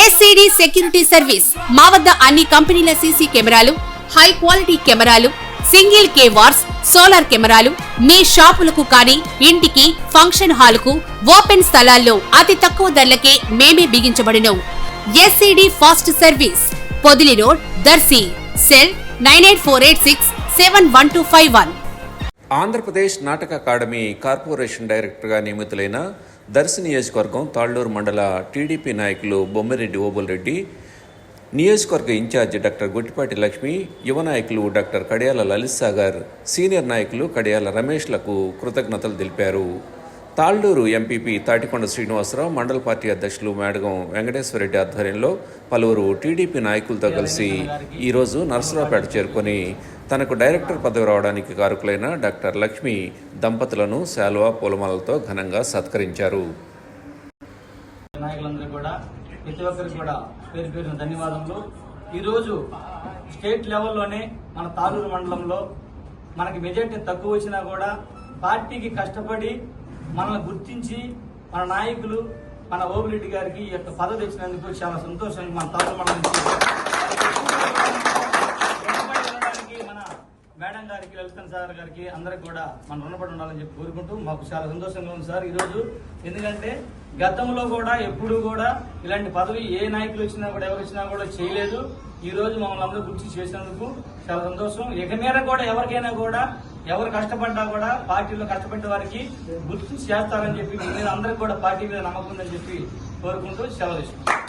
SCD security service మా వద్ద అన్ని కంపెనీల సీసీ కెమెరాలు హై క్వాలిటీ కెమెరాలు సింగిల్ కే వార్స్ సోలార్ కెమెరాలు మీ షాపులకు కానీ ఇంటికి ఫంక్షన్ హాలుకు ఓపెన్ స్థలాల్లో అతి తక్కువ ధరలకే మేమే బిగించబడినం. SCD fast service Podili road Darsi cell nine eight four eight six seven one two five one. Andhra Pradesh నాటక అకాడమీ కార్పొరేషన్ డైరెక్టర్గా నియమితులైన దర్శి నియోజకవర్గం తాళ్ళూరు మండల టీడీపీ నాయకులు బొమ్మిరెడ్డి ఓబుల్రెడ్డి నియోజకవర్గ ఇన్ఛార్జి డాక్టర్ గుట్టిపాటి లక్ష్మి యువ నాయకులు డాక్టర్ కడియాల లలిత్ సాగర్ సీనియర్ నాయకులు కడియాల రమేష్లకు కృతజ్ఞతలు తెలిపారు. తాళ్ళూరు ఎంపీపీ తాటికొండ శ్రీనివాసరావు మండల పార్టీ అధ్యక్షులు మేడగం వెంకటేశ్వరరెడ్డి ఆధ్వర్యంలో పలువురు టీడీపీ నాయకులతో కలిసి ఈరోజు నర్సరావుపేట చేరుకొని తనకు డైరెక్టర్ పదవి రావడానికి కారకులైన డాక్టర్ లక్ష్మి దంపతులను శాల్వా పూలమాలతో ఘనంగా సత్కరించారు. నాయకులందరూ కూడా ప్రతి ఒక్కరికి కూడా పేరు పేరున ధన్యవాదములు. ఈరోజు స్టేట్ లెవెల్లోనే మన తాలూరు మండలంలో మనకి మెజార్టీ తక్కువ వచ్చినా కూడా పార్టీకి కష్టపడి మనల్ని గుర్తించి మన నాయకులు మన ఓబిరెడ్డి గారికి ఈ యొక్క పదవి ఇచ్చినందుకు చాలా సంతోషంగా మన తాలూరు మండలం నుంచి రుణపడి ఉండడానికి మన మేడం గారికి లలితన్ సార్ గారికి అందరికి కూడా మనం రుణపడి ఉండాలని చెప్పి కోరుకుంటూ మాకు చాలా సంతోషంగా ఉంది సార్ ఈరోజు. ఎందుకంటే గతంలో కూడా ఎప్పుడు కూడా ఇలాంటి పదవి ఏ నాయకులు వచ్చినా కూడా ఎవరు వచ్చినా కూడా చేయలేదు. ఈ రోజు మమ్మల్ని అందరూ గుర్తు చేసినందుకు చాలా సంతోషం. ఇక మీద కూడా ఎవరికైనా కూడా ఎవరు కష్టపడ్డా కూడా పార్టీలో కష్టపడ్డ వారికి గుర్తు చేస్తారని చెప్పి మీ మీద అందరికి కూడా పార్టీ మీద నమ్మకం ఉందని చెప్పి కోరుకుంటూ సెలవు తీసుకుంటాం